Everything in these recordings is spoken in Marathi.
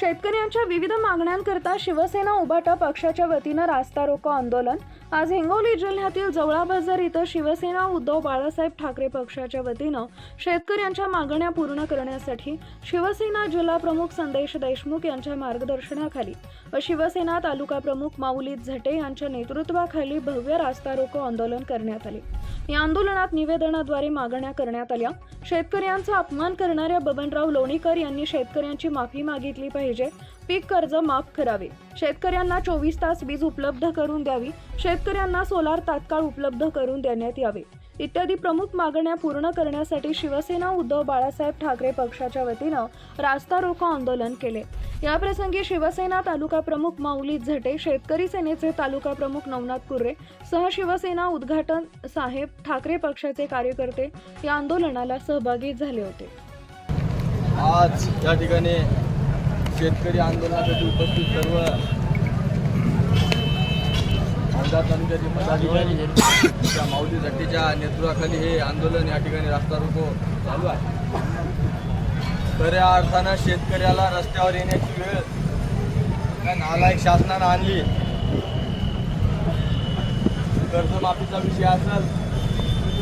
शेतकऱ्यांच्या विविध मागण्यांकरता शिवसेना उभाटा पक्षाच्या वतीनं रास्ता रोको आंदोलन. आज हिंगोली जिल्ह्यातील जवळा बाजार इथं शिवसेना उद्धव बाळासाहेब ठाकरे पक्षाच्या वतीनं शेतकऱ्यांच्या मागण्या पूर्ण करण्यासाठी शिवसेना जिल्हा प्रमुख संदेश देशमुख यांच्या मार्गदर्शनाखाली व शिवसेना तालुका प्रमुख माऊली झटे यांच्या नेतृत्वाखाली भव्य रास्ता रोको आंदोलन करण्यात आले. या आंदोलनात निवेदनाद्वारे मागण्या करण्यात आल्या. शेतकऱ्यांचा अपमान करणाऱ्या बबनराव लोणीकर यांनी शेतकऱ्यांची माफी मागितली पाहिजे. पीक कर्ज माफ करावे. शेतकऱ्यांना चोवीस तास वीज उपलब्ध करून द्यावी. शेतकऱ्यांना सोलार तात्काळ उपलब्ध करून देण्यात यावे. इत्यादी प्रमुख मागण्या पूर्ण करण्यासाठी शिवसेना उद्धव बाळासाहेब ठाकरे पक्षाच्या वतीनं रास्ता रोको आंदोलन केले. याप्रसंगी शिवसेना तालुका प्रमुख माऊली झटे शेतकरी सेनेचे तालुका प्रमुख नवनाथ कुर्रे सह शिवसेना उद्घाटन साहेब ठाकरे पक्षाचे कार्यकर्ते या आंदोलनाला सहभागी झाले होते. आज या ठिकाणी शेतकरी आंदोलनासाठी उपस्थित सर्व आमदार तालुक्यातील पदाधिकारी त्या माऊली झट्टीच्या नेतृत्वाखाली हे आंदोलन या ठिकाणी रास्ता रोको चालू आहे. खऱ्या अर्थानं शेतकऱ्याला रस्त्यावर येण्याची वेळ काय नालायक शासनानं आणली. कर्जमाफीचा विषय असेल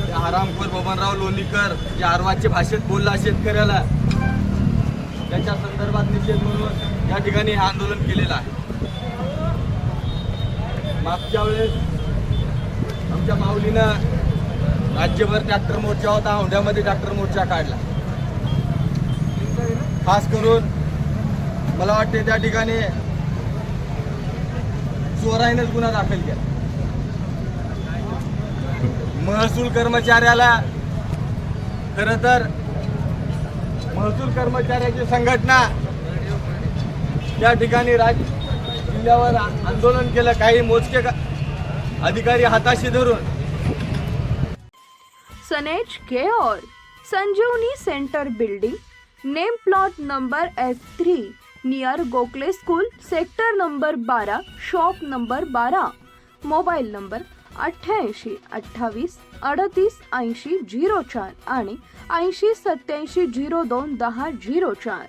त्या हरामखोर बबनराव लोणीकर जे आरवाचे भाषेत बोलला शेतकऱ्याला त्याच्या संदर्भात म्हणून या ठिकाणी हे आंदोलन केलेलं आहे. मागच्या वेळेस आमच्या माऊलीनं राज्यभर ट्रॅक्टर मोर्चा होता औंढ्यामध्ये ट्रॅक्टर मोर्चा काढला. खास करून मला वाटते त्या ठिकाणी चोराईनंच गुन्हा दाखल केला. महसूल कर्मचाऱ्याला खरं तर महसूल कर्मचाऱ्याची संघटना त्या ठिकाणी राज जिल्ह्यावर आंदोलन केलं काही मोजके का- अधिकारी हाताशी धरून. सनेज care Sanjeevani centre building name plot number F three near Gokhale school sector number बारा शॉप नंबर बारा मोबाईल नंबर अठ्ठ्याऐंशी अठ्ठावीस अडतीस ऐंशी झिरो चार आणि ऐंशी सत्याऐंशी झिरो दोन दहा झिरो चार.